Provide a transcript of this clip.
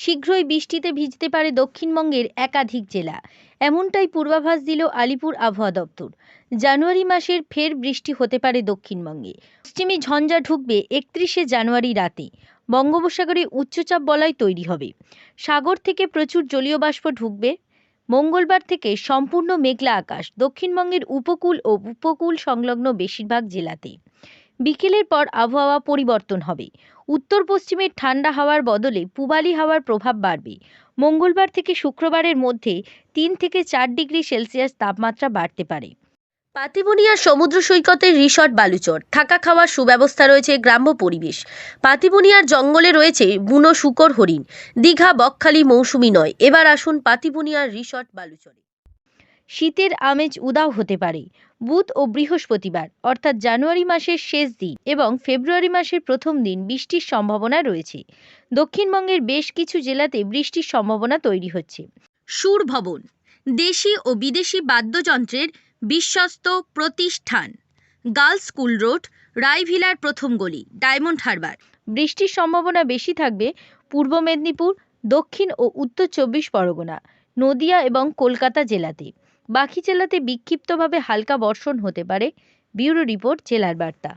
শীঘ্রই বৃষ্টিতে ভিজতে পারে দক্ষিণবঙ্গের একাধিক জেলা। এমনটাই পূর্বাভাস দিল আলিপুর আবহাওয়া দপ্তর। জানুয়ারি মাসের ফের বৃষ্টি হতে পারে দক্ষিণবঙ্গে। পশ্চিমী ঝঞ্ঝা ঢুকবে একত্রিশে জানুয়ারি রাতে। বঙ্গোপসাগরে উচ্চচাপ বলয় তৈরি হবে। সাগর থেকে প্রচুর জলীয় বাষ্প ঢুকবে। মঙ্গলবার থেকে সম্পূর্ণ মেঘলা আকাশ। দক্ষিণবঙ্গের উপকূল ও উপকূল সংলগ্ন বেশিরভাগ জেলাতে। বিকেলের পর আবহাওয়া পরিবর্তন হবে। উত্তর পশ্চিমের ঠান্ডা হাওয়ার বদলে পূবালি হাওয়ার প্রভাব বাড়বে। মঙ্গলবার থেকে শুক্রবারের মধ্যে তিন থেকে চার ডিগ্রি সেলসিয়াস তাপমাত্রা বাড়তে পারে। পাতিবুনিয়ার সমুদ্র সৈকতের রিসর্ট বালুচর। থাকা খাওয়ার সুব্যবস্থা রয়েছে গ্রাম্য পরিবেশ। পাতিবুনিয়ার জঙ্গলে রয়েছে বুনো শুকর হরিণ। দীঘা, বকখালি মৌসুমি নয়। এবার আসুন পাতিবুনিয়ার রিসর্ট বালুচরে। শীতের আমেজ উদাও হতে পারে। বুধ ও বৃহস্পতিবার অর্থাৎ জানুয়ারি মাসের শেষ দিন এবং ফেব্রুয়ারি মাসের প্রথম দিন বৃষ্টির সম্ভাবনা রয়েছে। দক্ষিণবঙ্গের বেশ কিছু জেলাতে বৃষ্টির সম্ভাবনা তৈরি হচ্ছে। সুর ভবন দেশি ও বিদেশি বাদ্যযন্ত্রের বিশ্বস্ত প্রতিষ্ঠান গার্লস স্কুল রোড রায়ভিলার প্রথম গলি ডায়মন্ড হারবার। বৃষ্টির সম্ভাবনা বেশি থাকবে পূর্ব মেদিনীপুর দক্ষিণ ও উত্তর চব্বিশ পরগনা নদিয়া এবং কলকাতা জেলাতে। বাকি জেলাতে বিক্ষিপ্তভাবে হালকা বর্ষণ হতে পারে ব্যুরো রিপোর্ট জেলার বার্তা।